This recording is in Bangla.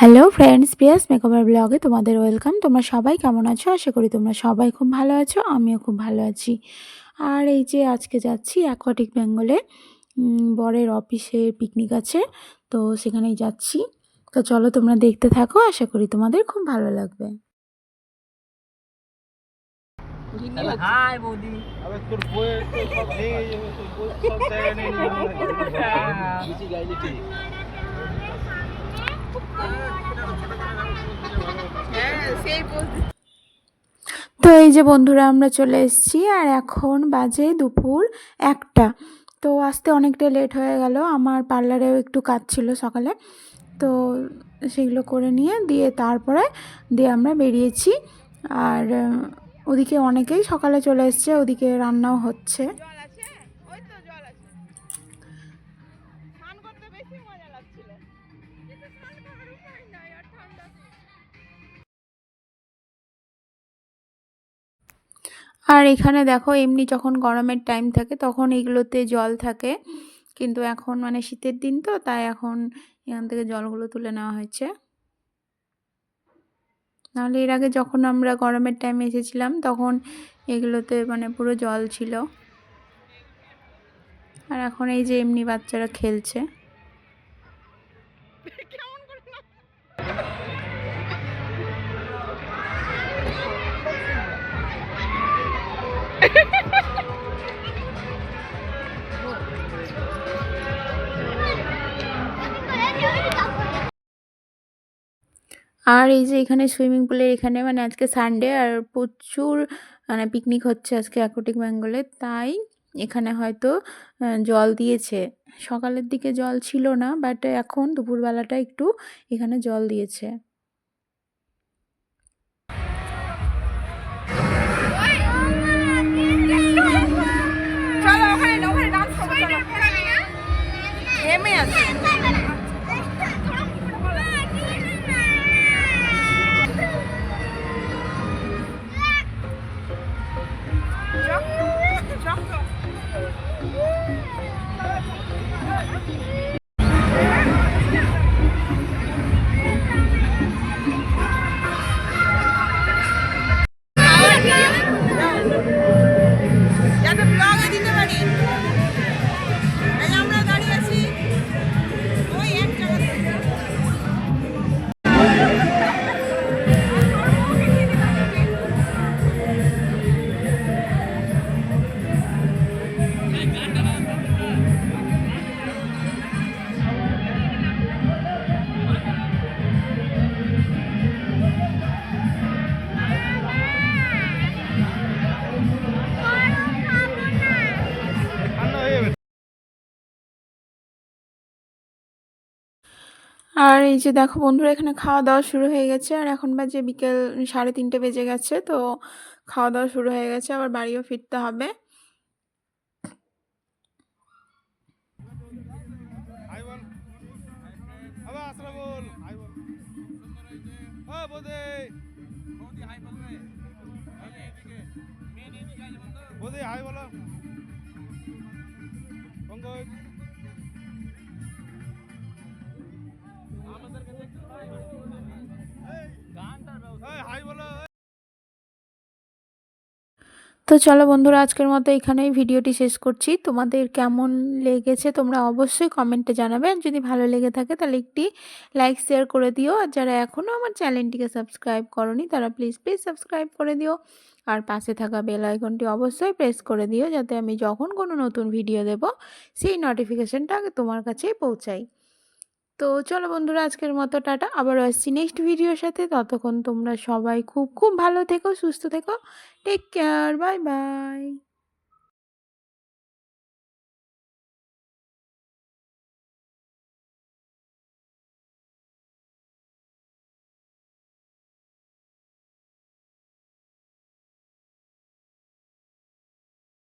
হ্যালো ফ্রেন্ডস পিয়াস মেকওভার ব্লগে তোমাদের ওয়েলকাম তোমরা সবাই কেমন আছো? আশা করি তোমরা সবাই খুব ভালো আছো আমিও খুব ভালো আছি। আর এই যে আজকে যাচ্ছি অ্যাকোয়াটিক বেঙ্গলে বরের অফিসে পিকনিক আছে তো সেখানেই যাচ্ছি। তো চলো তোমরা দেখতে থাকো আশা করি তোমাদের খুব ভালো লাগবে। হাই বৌদি। তোর বইয়ের তো এই যে বন্ধুরা, আমরা চলে এসেছি আর এখন বাজে দুপুর একটা। তো আসতে অনেকটা লেট হয়ে গেল, আমার পার্লারেও একটু কাজ ছিল সকালে। তো সেগুলো করে নিয়ে দিয়ে তারপরে দিয়ে আমরা বেরিয়েছি। আর ওদিকে অনেকেই সকালে চলে এসছে, ওদিকে রান্নাও হচ্ছে। আর এখানে দেখো, এমনি যখন গরমের টাইম থাকে তখন এগুলোতে জল থাকে। কিন্তু এখন মানে শীতের দিন তো, তাই এখন এখান থেকে জলগুলো তুলে নেওয়া হয়েছে। নাহলে এর আগে যখন আমরা গরমের টাইমে এসেছিলাম, তখন এগুলোতে মানে পুরো জল ছিল। আর এখন এই যে এমনি বাচ্চারা খেলছে। আর এই যে এখানে সুইমিং পুলের এখানে মানে আজকে সানডে আর প্রচুর মানে পিকনিক হচ্ছে আজকে অ্যাকোটিক বেঙ্গলে তাই এখানে হয়তো জল দিয়েছে। সকালের দিকে জল ছিল না বাট এখন দুপুরবেলাটা একটু এখানে জল দিয়েছে। আর এই যে দেখো বন্ধুরা, এখানে খাওয়া দাওয়া শুরু হয়ে গেছে। আর এখন বাজে বিকেল সাড়ে তিনটে বেজে গেছে, তো খাওয়া দাওয়া শুরু হয়ে গেছে, আবার বাড়িও ফিরতে হবে। হাই তো চলো বন্ধুরা, আজকের মতো এখানেই ভিডিওটি শেষ করছি। তোমাদের কেমন লেগেছে তোমরা অবশ্যই কমেন্টে জানাবে। আর যদি ভালো লেগে থাকে তাহলে একটি লাইক শেয়ার করে দিও। আর যারা এখনও আমার চ্যানেলটিকে সাবস্ক্রাইব করনি, তারা প্লিজ প্লিজ সাবস্ক্রাইব করে দিও। আর পাশে থাকা বেল আইকনটি অবশ্যই প্রেস করে দিও, যাতে আমি যখন কোনো নতুন ভিডিও দেব, সেই নোটিফিকেশানটা আগে তোমার কাছেই পৌঁছাই। তো চলো বন্ধুরা, আজকের মতো টাটা। আবারও আসছি নেক্সট ভিডিওর সাথে। ততক্ষণ তোমরা সবাই খুব খুব ভালো থেকো, সুস্থ থেকো। Take care bye bye